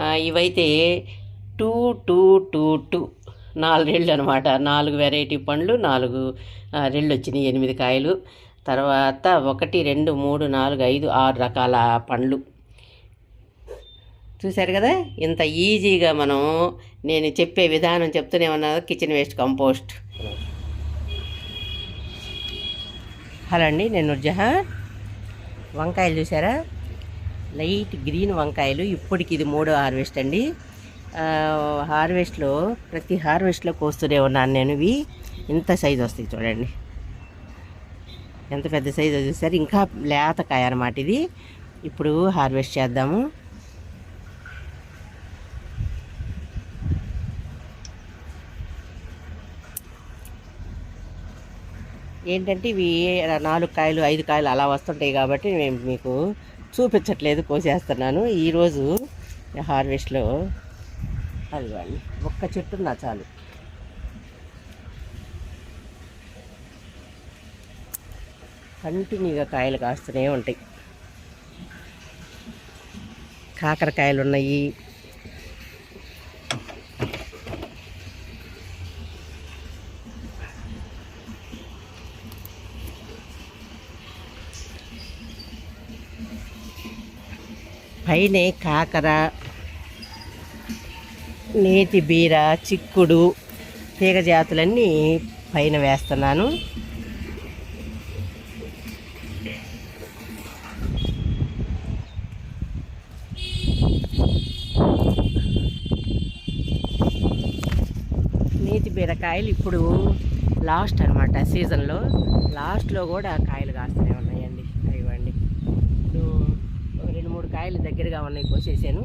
ఇవైతే two two two two. నాలుగు రెళ్ళు అనమాట నాలుగు వెరైటీ పండ్లు నాలుగు రెళ్ళు వచ్చినాయి ఎనిమిది కాయలు. తర్వాత ఒకటి రెండు మూడు నాలుగు ఐదు ఆరు రకాల పండ్లు. చూశారు కదా? ఇంత ఈజీగా మనం నేను చెప్పే విధానం చెప్తూనే ఉన్నా కిచెన్ వేస్ట్ కంపోస్ట్. హలో అండి నేను జహాన్ వంకాయలు చూసారా లైట్ గ్రీన్ వంకాయలు. ఇప్పటికి ఇది మూడో హార్వెస్ట్ అండి. హార్వెస్ట్లో ప్రతి హార్వెస్ట్లో కోస్తూనే ఉన్నాను నేను ఇవి. ఇంత సైజు వస్తాయి చూడండి. ఎంత పెద్ద సైజు వచ్చేసరి ఇంకా లేత కాయ అన్నమాట ఇది. ఇప్పుడు హార్వెస్ట్ చేద్దాము. ఏంటంటే ఇవి నాలుగు కాయలు ఐదు కాయలు అలా వస్తుంటాయి కాబట్టి మేము మీకు చూపించట్లేదు కోసేస్తున్నాను. ఈరోజు హార్వెస్ట్లో అదిగోండి ఒక్క చెట్టు నా చాలు. కంటిన్యూగా కాయలు కాస్తూనే ఉంటాయి. కాకరకాయలు ఉన్నాయి పైనే కాకర నేతి బీర చిక్కుడు తీగ జాతులన్నీ పైన వేస్తున్నాను. నేతి బీరకాయలు ఇప్పుడు లాస్ట్ అనమాట సీజన్లో. లాస్ట్లో కూడా కాయలు కాస్తూనే ఉన్నాయండి ఇవ్వండి ఇప్పుడు ఒక రెండు మూడు కాయలు దగ్గరగా ఉన్నాయి కోసేసాను.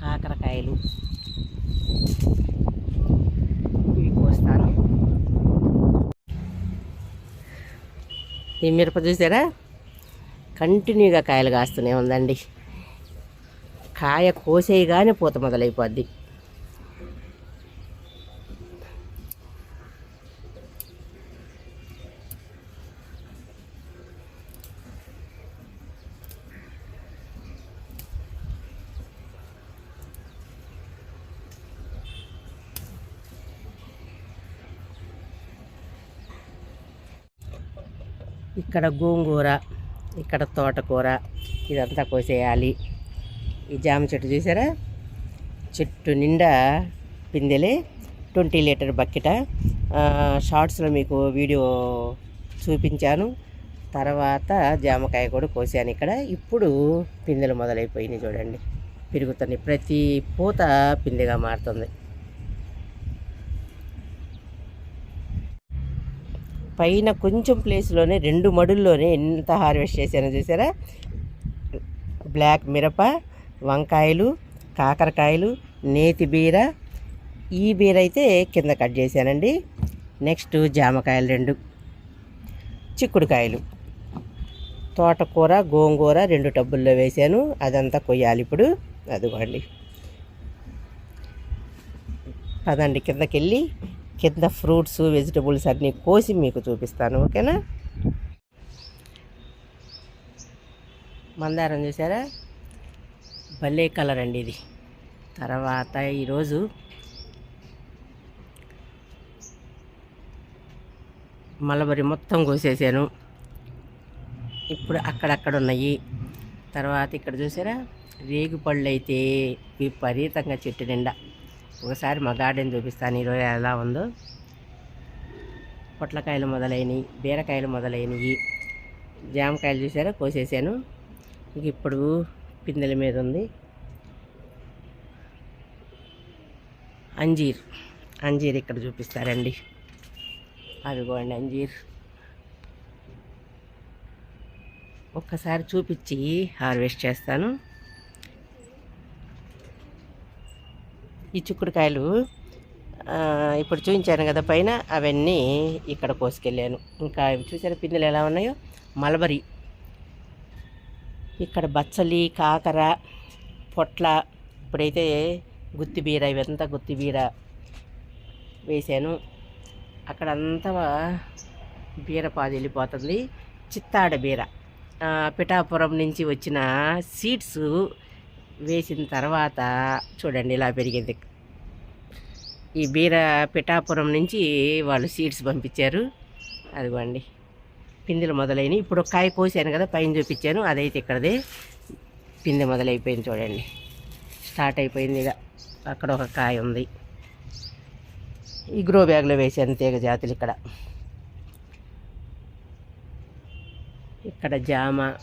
కాకరకాయలు. ఇవి కోస్తాను. ఈ మిరప చూసారా? కంటిన్యూగా కాయలు కాస్తూనే ఉందండి. కాయ కోసేయగానే పూత మొదలైపోద్ది. ఇక్కడ గోంగూర ఇక్కడ తోటకూర ఇదంతా కోసేయాలి. ఈ జామ చెట్టు చూసారా? చెట్టు నిండా పిందెలే ట్వంటీ లీటర్ బకెట. షార్ట్స్లో మీకు వీడియో చూపించాను. తర్వాత జామకాయ కూడా కోసాను ఇక్కడ. ఇప్పుడు పిందెలు మొదలైపోయినాయి చూడండి. పెరుగుతున్నాయి. ప్రతి పూత పిందెగా మారుతుంది. పైన కొంచెం ప్లేస్లోనే రెండు మడుల్లోనే ఎంత హార్వెస్ట్ చేశానో చూసారా? బ్లాక్ మిరప వంకాయలు కాకరకాయలు నేతి బీర. ఈ బీర అయితే కింద కట్ చేశానండి. నెక్స్ట్ జామకాయలు రెండు. చిక్కుడుకాయలు. తోటకూర గోంగూర రెండు టబ్బుల్లో వేశాను. అదంతా కొయ్యాలి ఇప్పుడు. అదిగోండి. పదండి కిందకెళ్ళి కింద ఫ్రూట్స్ వెజిటబుల్స్ అన్నీ కోసి మీకు చూపిస్తాను ఓకేనా? మందారం చూసారా? భలే కలర్ అండి ఇది. తర్వాత ఈరోజు మలబరి మొత్తం కోసేసాను. ఇప్పుడు అక్కడక్కడ ఉన్నాయి. తర్వాత ఇక్కడ చూసారా? రేగు పళ్ళు అయితే విపరీతంగా చెట్టు నిండా. ఒకసారి మా గార్డెన్ చూపిస్తాను ఈరోజు ఎలా ఉందో. పొట్లకాయలు మొదలైనవి బీరకాయలు మొదలైనవి జామకాయలు చూసారా? కోసేసాను. ఇంక ఇప్పుడు పిందెల మీద ఉంది. అంజీర్ అంజీర్ ఇక్కడ చూపిస్తారండి. అదిగోండి అంజీర్. ఒక్కసారి చూపించి హార్వెస్ట్ చేస్తాను. ఈ చిక్కుడుకాయలు ఇప్పుడు చూపించాను కదా పైన అవన్నీ ఇక్కడ కోసుకెళ్ళాను. ఇంకా ఇవి చూసారా ఎలా ఉన్నాయో? మలబరి. ఇక్కడ బచ్చలి కాకర పొట్ల ఇప్పుడైతే గుత్తిబీర ఇవంతా గుత్తిబీర వేశాను. అక్కడంతా బీరపాదు వెళ్ళిపోతుంది. చిత్తాడ బీర. పిఠాపురం నుంచి వచ్చిన సీడ్స్ వేసిన తర్వాత చూడండి ఇలా పెరిగింది. ఈ బీర పిఠాపురం నుంచి వాళ్ళు సీడ్స్ పంపించారు. అదిగోండి. పిందెలు మొదలైనవి. ఇప్పుడు కాయ కోసాను కదా పైన చూపించాను. అదైతే ఇక్కడదే. పిందె మొదలైపోయింది చూడండి. స్టార్ట్ అయిపోయింది ఇక. అక్కడ ఒక కాయ ఉంది. ఈ గ్రో బ్యాగ్లో వేసాను తీగ జాతులు ఇక్కడ. ఇక్కడ జామ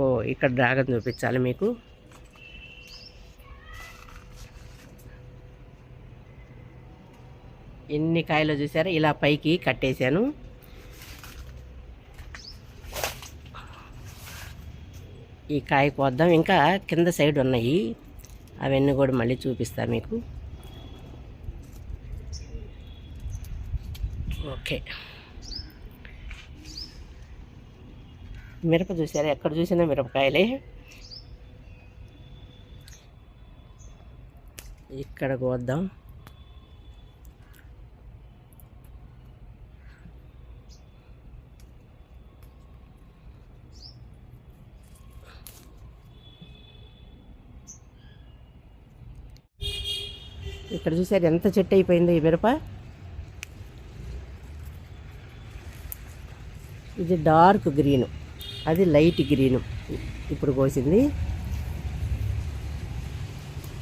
ఓ ఇక్కడ డ్రాగన్ చూపించాలి మీకు. ఎన్ని కాయలు చూసారా? ఇలా పైకి కట్టేశాను. ఈ కాయ కోద్దాం ఇంకా కింద సైడ్ ఉన్నాయి. అవన్నీ కూడా మళ్ళీ చూపిస్తా మీకు. ఓకే. మిరప చూసారా? ఎక్కడ చూసినా మిరపకాయలే. ఇక్కడ కోద్దాం ఇక్కడ చూసారు? ఎంత చెట్టు అయిపోయిందో ఈ మిరప. ఇది డార్క్ గ్రీను. అది లైట్ గ్రీను. ఇప్పుడు కోసింది.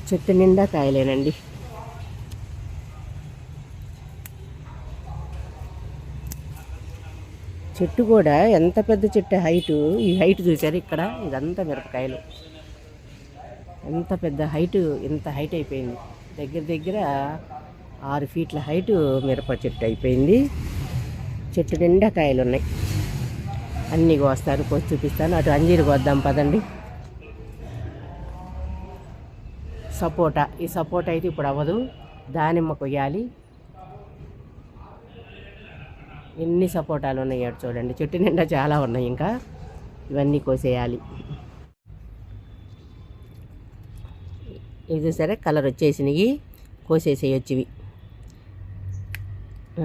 చెట్టు నిండా కాయలేనండి. చెట్టు కూడా ఎంత పెద్ద చెట్టు హైటు? ఈ హైట్ చూసారు ఇక్కడ? ఇదంతా మిరపకాయలు. ఎంత పెద్ద హైట్? ఇంత హైట్ అయిపోయింది. దగ్గర దగ్గర ఆరు ఫీట్ల హైటు మిరప చెట్టు అయిపోయింది. చెట్టు నిండా కాయలు ఉన్నాయి అన్నీ కోస్తాను కోసి చూపిస్తాను. అటు అంజీరు కోద్దాం పదండి. సపోటా. ఈ సపోటా అయితే ఇప్పుడు అవ్వదు. దానిమ్మ కొయ్యాలి. ఎన్ని సపోటాలు ఉన్నాయి అటు చూడండి. చెట్టు నిండా చాలా ఉన్నాయి ఇంకా. ఇవన్నీ కోసేయాలి. ఇది సరే కలర్ వచ్చేసినవి కోసేసేయచ్చు ఇవి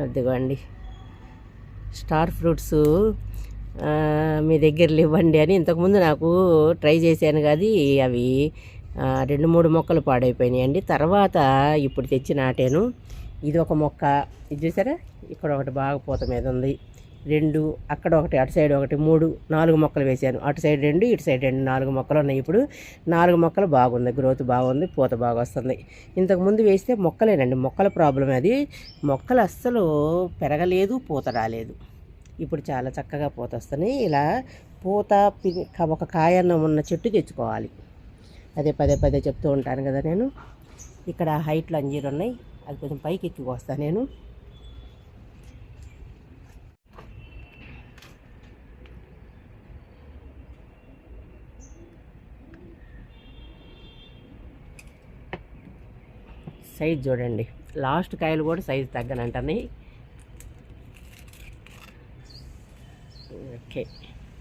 అదిగోండి. స్టార్ ఫ్రూట్స్ మీ దగ్గర ఇవ్వండి అని ఇంతకుముందు నాకు ట్రై చేశాను కానీ అవి రెండు మూడు మొక్కలు పాడైపోయినాయండి. తర్వాత ఇప్పుడు తెచ్చి నాటాను ఇది ఒక మొక్క ఇది చూసారా? ఇక్కడ ఒకటి బాగా పూత మీద ఉంది. రెండు అక్కడ ఒకటి అటు సైడ్ ఒకటి మూడు నాలుగు మొక్కలు వేశాను. అటు సైడ్ రెండు ఇటు సైడ్ రెండు నాలుగు మొక్కలు ఉన్నాయి. ఇప్పుడు నాలుగు మొక్కలు బాగుంది గ్రోత్ బాగుంది పూత బాగా వస్తుంది. ఇంతకుముందు వేస్తే మొక్కలేనండి మొక్కల ప్రాబ్లం అది. మొక్కలు అస్సలు పెరగలేదు పూత రాలేదు. ఇప్పుడు చాలా చక్కగా పూత వస్తున్నాయి ఇలా పూత పి- ఒక కాయన్న ఉన్న చెట్టు తెచ్చుకోవాలి. అదే పదే పదే చెప్తూ ఉంటాను కదా నేను. ఇక్కడ హైట్లో అంజీరు ఉన్నాయి. అది కొంచెం పైకి ఎక్కి వస్తాను నేను. సైజ్ చూడండి. లాస్ట్ కాయలు కూడా సైజు తగ్గనంటున్నాయి ఓకే.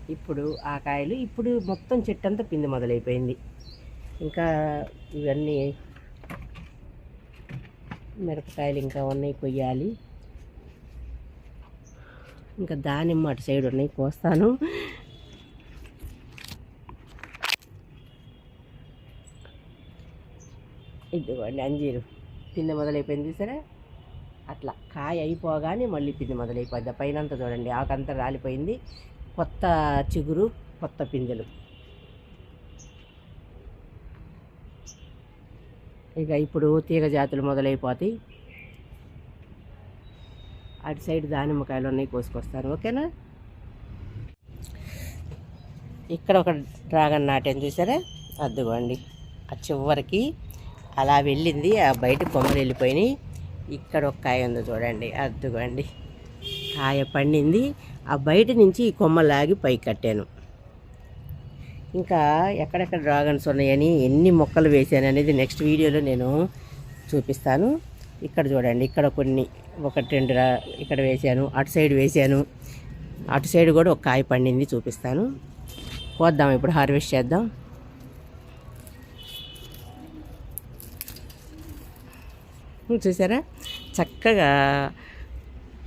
ఇప్పుడు ఆ కాయలు ఇప్పుడు మొత్తం చెట్టు అంతా పిండి మొదలైపోయింది. ఇంకా ఇవన్నీ మిరపకాయలు ఇంకా ఉన్నాయి కొయ్యాలి. ఇంకా దానిమ్మ అటు సైడ్ ఉన్నాయి కోస్తాను. ఇదిగోండి అంజీరు పిండి మొదలైపోయింది సరే అట్లా కాయ అయిపోగానే మళ్ళీ పిండి మొదలైపోద్ది. పైన అంతా చూడండి ఆకంతా రాలిపోయింది. కొత్త చిగురు కొత్త పిందెలు. ఇక ఇప్పుడు తీగ జాతులు మొదలైపోతాయి. అటు సైడ్ దానిమ్మకాయలు ఉన్నాయి కోసుకొస్తాను ఓకేనా? ఇక్కడ ఒక డ్రాగన్ నాటాను చూసారా? అద్దుకోండి ఆ చివరికి అలా వెళ్ళింది ఆ బయట కొమ్మలు వెళ్ళిపోయినాయి. ఇక్కడ ఒక కాయ ఉందో చూడండి. అద్దుకోండి కాయ పండింది. ఆ బయట నుంచి ఈ కొమ్మ లాగి పై కట్టాను. ఇంకా ఎక్కడెక్కడ డ్రాగన్స్ ఉన్నాయని ఎన్ని మొక్కలు వేసాను అనేది నెక్స్ట్ వీడియోలో నేను చూపిస్తాను. ఇక్కడ చూడండి ఇక్కడ కొన్ని ఒకటి రెండు ఇక్కడ వేసాను అటు సైడ్ వేసాను అటు సైడ్ కూడా ఒక కాయ పండింది చూపిస్తాను. కోద్దాం ఇప్పుడు హార్వెస్ట్ చేద్దాం. చూసారా? చక్కగా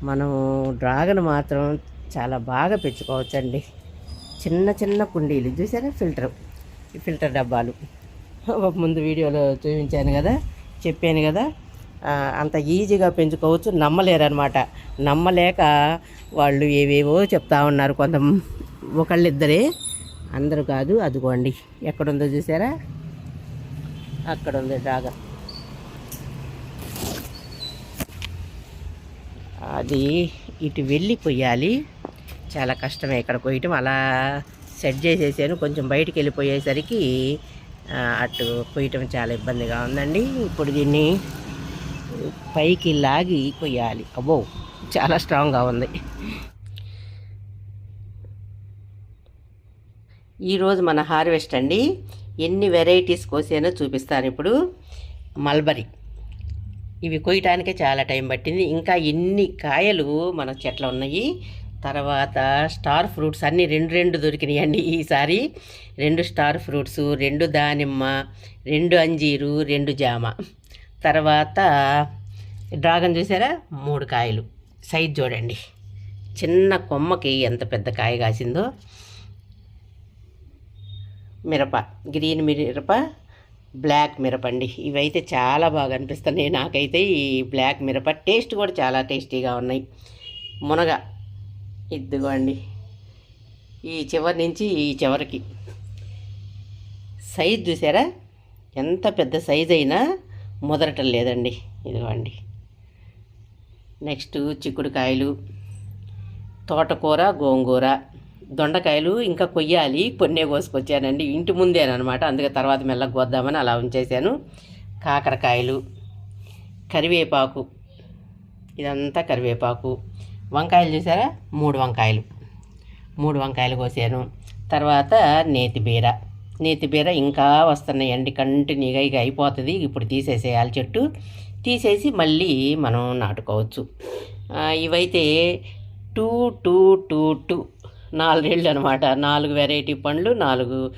మనం డ్రాగన్ మాత్రం చాలా బాగా పెంచుకోవచ్చండి. చిన్న చిన్న కుండీలు. చూసారా? ఫిల్టర్. ఈ ఫిల్టర్ డబ్బాలు. ముందు వీడియోలో చూపించాను కదా? చెప్పాను కదా? అంత ఈజీగా పెంచుకోవచ్చు. నమ్మలేరనమాట నమ్మలేక వాళ్ళు ఏవేవో చెప్తా ఉన్నారు కొంత ఒకళ్ళిద్దరే. అందరూ కాదు అదిగోండి. ఎక్కడుందో చూసారా? అక్కడ ఉంది డ్రాగన్. అది ఇటు వెళ్ళి కొయ్యాలి చాలా కష్టమే ఇక్కడ కొయ్యటం అలా సెట్ చేసేసాను. కొంచెం బయటికి వెళ్ళిపోయేసరికి అటు కొయ్యటం చాలా ఇబ్బందిగా ఉందండి. ఇప్పుడు దీన్ని పైకి లాగి కొయ్యాలి. అబ్బో చాలా స్ట్రాంగ్గా ఉంది. ఈరోజు మన హార్వెస్ట్ అండి. ఎన్ని వెరైటీస్ కోసానో చూపిస్తాను ఇప్పుడు. మల్బరీ. ఇవి కొయ్యటానికే చాలా టైం పట్టింది. ఇంకా ఎన్ని కాయలు మన చెట్లు ఉన్నాయి. తర్వాత స్టార్ ఫ్రూట్స్ అన్నీ రెండు రెండు దొరికినాయండి ఈసారి రెండు స్టార్ ఫ్రూట్స్ రెండు దానిమ్మ రెండు అంజీరు రెండు జామ. తర్వాత డ్రాగన్ చూసారా? మూడు కాయలు. సైజ్ చూడండి. చిన్న కొమ్మకి ఎంత పెద్ద కాయ కాసిందో. మిరప గ్రీన్ మిరప బ్లాక్ మిరప అండి. ఇవైతే చాలా బాగా అనిపిస్తున్నాయి. నాకైతే ఈ బ్లాక్ మిరప టేస్ట్ కూడా చాలా టేస్టీగా ఉన్నాయి. మునగ ఇదిగోండి. ఈ చివరి నుంచి ఈ చివరికి. సైజ్ చూసారా? ఎంత పెద్ద సైజ్ అయినా ముదరటం లేదండి. ఇదిగోండి. నెక్స్ట్ చిక్కుడుకాయలు తోటకూర గోంగూర. దొండకాయలు ఇంకా కొయ్యాలి కొన్నే కోసుకొచ్చానండి. ఇంటి ముందేనమాట అందుకే తర్వాత మెల్లగా కోద్దామని అలా ఉంచేసాను కాకరకాయలు కరివేపాకు. ఇదంతా కరివేపాకు. వంకాయలు చూసారా? మూడు వంకాయలు. మూడు వంకాయలు కోసాను. తర్వాత నేతి బీర. నేతి బీర ఇంకా వస్తున్నాయండి కంటిన్యూగా ఇక అయిపోతుంది. ఇప్పుడు తీసేసేయాలి చెట్టు. తీసేసి మళ్ళీ మనం నాటుకోవచ్చు. ఇవైతే టూ టూ టూ టూ. నాలుగు రెళ్ళు అనమాట. నాలుగు వెరైటీ పండ్లు నాలుగు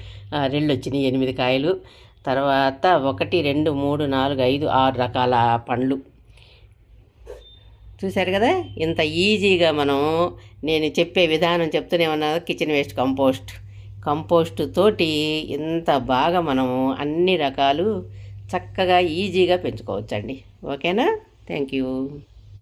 రెళ్ళు వచ్చినాయి ఎనిమిది కాయలు. తర్వాత ఒకటి రెండు మూడు నాలుగు ఐదు ఆరు రకాల పండ్లు. చూశారు కదా? ఇంత ఈజీగా మనం నేను చెప్పే విధానం చెప్తూనే ఉన్నా కిచెన్ వేస్ట్ కంపోస్ట్. కంపోస్ట్ తోటి ఇంత బాగా మనం అన్ని రకాలు చక్కగా ఈజీగా పెంచుకోవచ్చండి. ఓకేనా? Thank you.